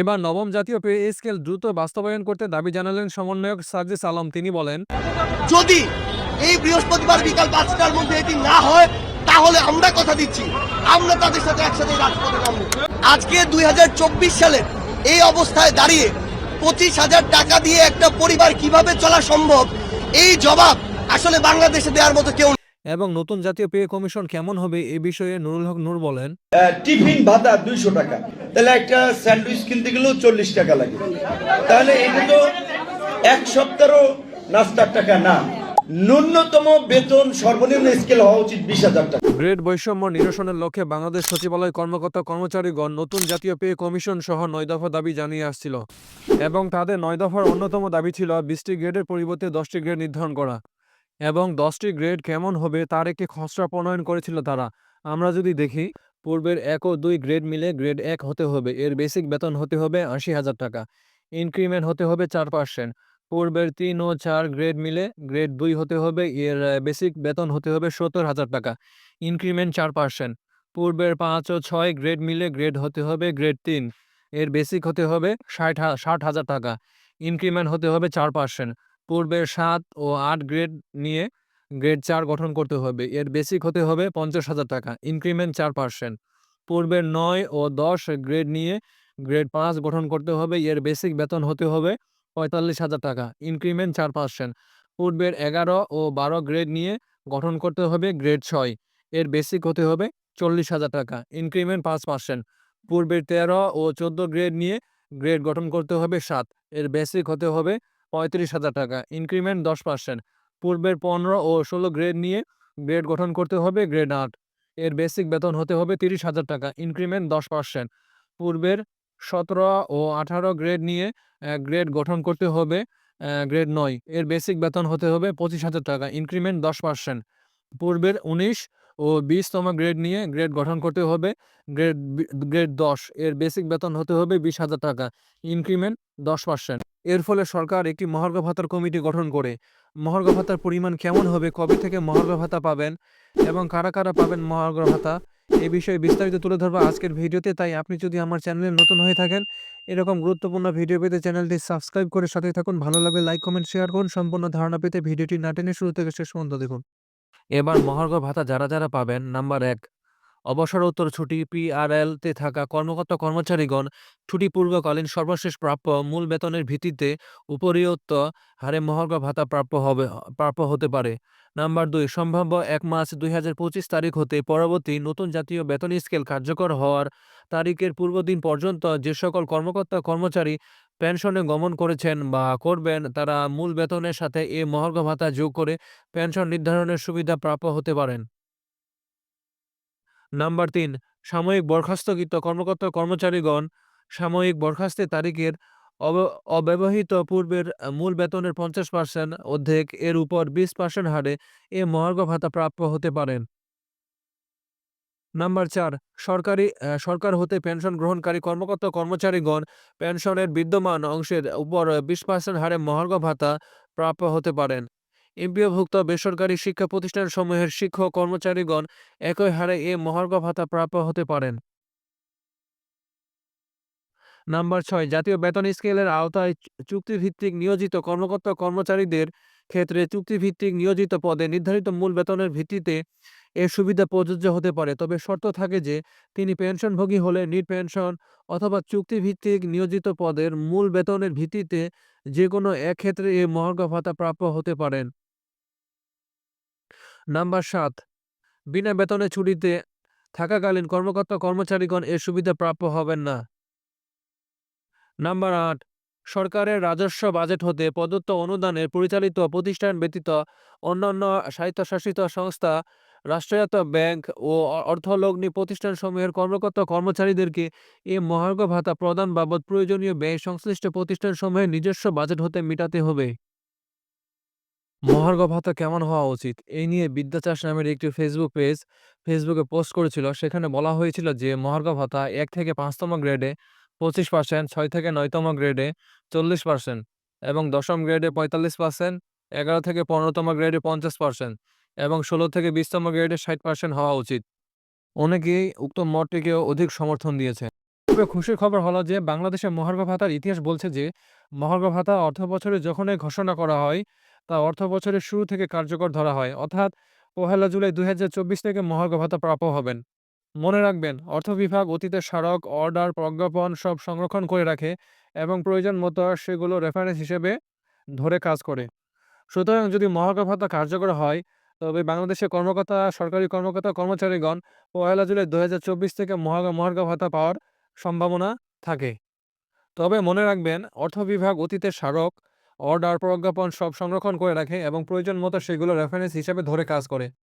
এবার নবম জাতীয় পে স্কেল দ্রুত বাস্তবায়ন করতে দাবি জানালেন সমন্বয়ক সার্জিস আলম। তিনি বলেন, যদি এই বৃহস্পতিবার বিকাল পাঁচটার মধ্যে এটি না হয়, তাহলে আমরা কথা দিচ্ছি। আমরা তাদের সাথে একসাথে রাজপথে আজকে দুই হাজার চব্বিশ সালে এই অবস্থায় দাঁড়িয়ে পঁচিশ হাজার টাকা দিয়ে একটা পরিবার কীভাবে চলা সম্ভব, এই জবাব আসলে বাংলাদেশে দেওয়ার মতো কেউ এবং নতুন জাতীয় পে কমিশন কেমন হবে এ বিষয়ে নুরুল হক নূর বলেন। টিফিন ভাতা দুইশো টাকা। তাহলে একটা স্যান্ডউইচ কিনতে গেলেও চল্লিশ টাকা লাগে। তাহলে এটা তো এক সপ্তাহও নাস্তার টাকা না। ন্যূনতম বেতন সর্বনিম্ন স্কেল হওয়া উচিত বিশ হাজার টাকা। গ্রেড বৈষম্য নিরসনের লক্ষ্যে বাংলাদেশ সচিবালয় কর্মকর্তা কর্মচারীগণ নতুন জাতীয় পে কমিশন সহ নয় দফা দাবি জানিয়ে আসছিল। এবং তাদের নয় দফার অন্যতম দাবি ছিল বিশটি গ্রেডের পরিবর্তে দশটি গ্রেড নির্ধারণ করা। এবং দশটি গ্রেড কেমন হবে তার একটি খসড়া প্রণয়ন করেছিল তারা। আমরা যদি দেখি, পূর্বের এক ও দুই গ্রেড মিলে গ্রেড এক হতে হবে, এর বেসিক বেতন হতে হবে আশি হাজার টাকা, ইনক্রিমেন্ট হতে হবে চার পার্সেন্ট, পূর্বের তিন ও চার গ্রেড মিলে গ্রেড দুই হতে হবে, এর বেসিক বেতন হতে হবে সত্তর হাজার টাকা, ইনক্রিমেন্ট চার পার্সেন্ট, পূর্বের পাঁচ ও ছয় গ্রেড মিলে গ্রেড হতে হবে গ্রেড তিন, এর বেসিক হতে হবে ষাট ষাট হাজার টাকা, ইনক্রিমেন্ট হতে হবে চার পার্সেন্ট পূর্বের সাত ও আট গ্রেড নিয়ে গ্রেড চার গঠন করতে হবে। এর বেসিক হতে হবে পঞ্চাশ হাজার টাকা, ইনক্রিমেন্ট চার পার্সেন্ট। পূর্বের নয় ও দশ গ্রেড নিয়ে গ্রেড পাঁচ গঠন করতে হবে, এর বেসিক বেতন হতে হবে পঁয়তাল্লিশ হাজার টাকা, ইনক্রিমেন্ট চার পার্সেন্ট। পূর্বের এগারো ও বারো গ্রেড নিয়ে গঠন করতে হবে গ্রেড ছয়, এর বেসিক হতে হবে চল্লিশ হাজার টাকা, ইনক্রিমেন্ট পাঁচ পার্সেন্ট। পূর্বের তেরো ও চোদ্দ গ্রেড নিয়ে গ্রেড গঠন করতে হবে সাত, এর বেসিক হতে হবে পঁয়ত্রিশ হাজার টাকা। ইনক্রিমেন্ট দশ পার্সেন্ট পূর্বের পনেরো ও ষোলো গ্রেড নিয়ে গ্রেড গঠন করতে হবে গ্রেড আট। এর বেসিক বেতন হতে হবে তিরিশ হাজার টাকা। ইনক্রিমেন্ট দশ পার্সেন্ট পূর্বের সতেরো ও আঠারো গ্রেড নিয়ে গ্রেড গঠন করতে হবে গ্রেড নয়। এর বেসিক বেতন হতে হবে পঁচিশ হাজার টাকা। ইনক্রিমেন্ট দশ পার্সেন্ট পূর্বের উনিশ ও বিশতম গ্রেড নিয়ে গ্রেড গঠন করতে হবে গ্রেড গ্রেড দশ। এর বেসিক বেতন হতে হবে বিশ হাজার টাকা। ইনক্রিমেন্ট দশ পার্সেন্ট এর ফলে সরকার একটি মহার্ঘ ভাতার কমিটি গঠন করে। মহার্ঘ ভাতার পরিমাণ কেমন হবে, কবে থেকে মহার্ঘ ভাতা পাবেন এবং কারা কারা পাবেন মহার্ঘ ভাতা এই বিষয়ে বিস্তারিত তুলে ধরবো আজকের ভিডিওতে। তাই আপনি যদি আমার চ্যানেলে নতুন হয়ে থাকেন, এরকম গুরুত্বপূর্ণ ভিডিও পেতে চ্যানেলটি সাবস্ক্রাইব করে সাথে থাকুন। ভালো লাগলে লাইক, কমেন্ট, শেয়ার করুন। সম্পূর্ণ ধারণা পেতে ভিডিওটি না টেনে শুরু থেকে শেষ পর্যন্ত দেখুন। এবার মহার্ঘ ভাতা যারা যারা পাবেন, নাম্বার এক অবসরোত্তর ছুটি পিআরএল তে থাকা কর্মকর্তা কর্মচারীগণ ছুটি পূর্বকালীন সর্বশেষ প্রাপ্য মূল বেতনের ভিত্তিতে উপরিউক্ত হারে মহার্ঘ ভাতা প্রাপ্য হবে, প্রাপ্য হতে পারে। নাম্বার দুই, সম্ভাব্য এক মার্চ দুই তারিখ হতে পরবর্তী নতুন জাতীয় বেতন স্কেল কার্যকর হওয়ার তারিখের পূর্বদিন পর্যন্ত যে সকল কর্মকর্তা কর্মচারী পেনশনে গমন করেছেন বা করবেন, তারা মূল বেতনের সাথে এ মহার্ঘ ভাতা যোগ করে পেনশন নির্ধারণের সুবিধা প্রাপ্য হতে পারেন। নাম্বার তিন, সাময়িক বরখাস্তকৃত কর্মকর্তা কর্মচারীগণ সাময়িক বরখাস্তের তারিখের অব- অব্যবহৃত পূর্বের মূল বেতনের পঞ্চাশ পার্সেন্ট অর্ধেক, এর উপর বিশ পার্সেন্ট হারে এ মহার্ঘ ভাতা প্রাপ্য হতে পারেন। নাম্বার চার, সরকারি সরকার হতে পেনশন গ্রহণকারী কর্মকর্তা কর্মচারীগণ পেনশনের বিদ্যমান অংশের উপর বিশ পার্সেন্ট হারে মহার্ঘ ভাতা প্রাপ্য হতে পারেন। এমপিওভুক্ত বেসরকারি শিক্ষা প্রতিষ্ঠানসমূহের শিক্ষক কর্মচারীগণ একই হারে এ মহার্ঘ ভাতা প্রাপ্য হতে পারেন। নাম্বার ছয়, জাতীয় বেতন স্কেলের আওতায় চুক্তিভিত্তিক নিয়োজিত কর্মকর্তা কর্মচারীদের ক্ষেত্রে চুক্তিভিত্তিক নিয়োজিত পদে নির্ধারিত মূল বেতনের ভিত্তিতে এ সুবিধা প্রযোজ্য হতে পারে। তবে শর্ত থাকে যে, তিনি পেনশনভোগী হলে নিট পেনশন অথবা চুক্তিভিত্তিক নিয়োজিত পদের মূল বেতনের ভিত্তিতে যে কোনো এক ক্ষেত্রে এ মহার্ঘ ভাতা প্রাপ্য হতে পারেন। নাম্বার সাত, বিনা বেতনে ছুটিতে থাকাকালীন কর্মকর্তা কর্মচারীগণ এ সুবিধা প্রাপ্য হবেন না। নাম্বার আট, সরকারের রাজস্ব বাজেট হতে প্রদত্ত অনুদানের পরিচালিত প্রতিষ্ঠান ব্যতীত অন্যান্য স্বায়ত্তশাসিত সংস্থা, রাষ্ট্রায়ত্ত ব্যাংক ও অর্থলগ্নি প্রতিষ্ঠানসমূহের কর্মকর্তা কর্মচারীদেরকে এ মহার্ঘ ভাতা প্রদান বাবদ প্রয়োজনীয় ব্যয় সংশ্লিষ্ট প্রতিষ্ঠানসমূহের নিজস্ব বাজেট হতে মেটাতে হবে। মহার্ঘ ভাতা কেমন হওয়া উচিত? এই নিয়ে বিদ্যাচাষ নামের একটি ফেসবুক পেজ ফেসবুকে পোস্ট করেছিল। সেখানে বলা হয়েছিল যে, মহার্ঘ ভাতা এক থেকে পাঁচতম গ্রেডে পঁচিশ পার্সেন্ট ছয় থেকে নয়তম গ্রেডে চল্লিশ পার্সেন্ট এবং দশম গ্রেডে পঁয়তাল্লিশ পার্সেন্ট এগারো থেকে পনেরোতম গ্রেডে পঞ্চাশ পার্সেন্ট এবং ষোলো থেকে বিশতম গ্রেডে ষাট পার্সেন্ট হওয়া উচিত। অনেকেই উক্ত মতটিকেও অধিক সমর্থন দিয়েছে। তবে খুশির খবর হলো যে, বাংলাদেশের মহার্ঘ ভাতার ইতিহাস বলছে যে, মহার্ঘ ভাতা অর্থ বছরে যখনই ঘোষণা করা হয়, তা অর্থ বছরের শুরু থেকে কার্যকর ধরা হয়। অর্থাৎ পহেলা জুলাই দু হাজার চব্বিশ থেকে মহার্ঘ ভাতা প্রাপ্য হবেন। মনে রাখবেন, অর্থ বিভাগ অতীতের স্মারক, অর্ডার, প্রজ্ঞাপন সব সংরক্ষণ করে রাখে এবং প্রয়োজন মতো সেগুলো রেফারেন্স হিসেবে ধরে কাজ করে। সুতরাং যদি মহার্ঘ ভাতা কার্যকর হয়, তবে বাংলাদেশের কর্মকর্তা, সরকারি কর্মকর্তা, কর্মচারীগণ পহেলা জুলাই দুই হাজার চব্বিশ থেকে মহার্ঘ মহার্ঘ ভাতা পাওয়ার সম্ভাবনা থাকে। তবে মনে রাখবেন, অর্থ বিভাগ, অতীতের স্মারক অর্ডার প্রজ্ঞাপন সব সংরক্ষণ করে রাখে এবং প্রয়োজন মতো সেগুলো রেফারেন্স হিসেবে ধরে কাজ করে।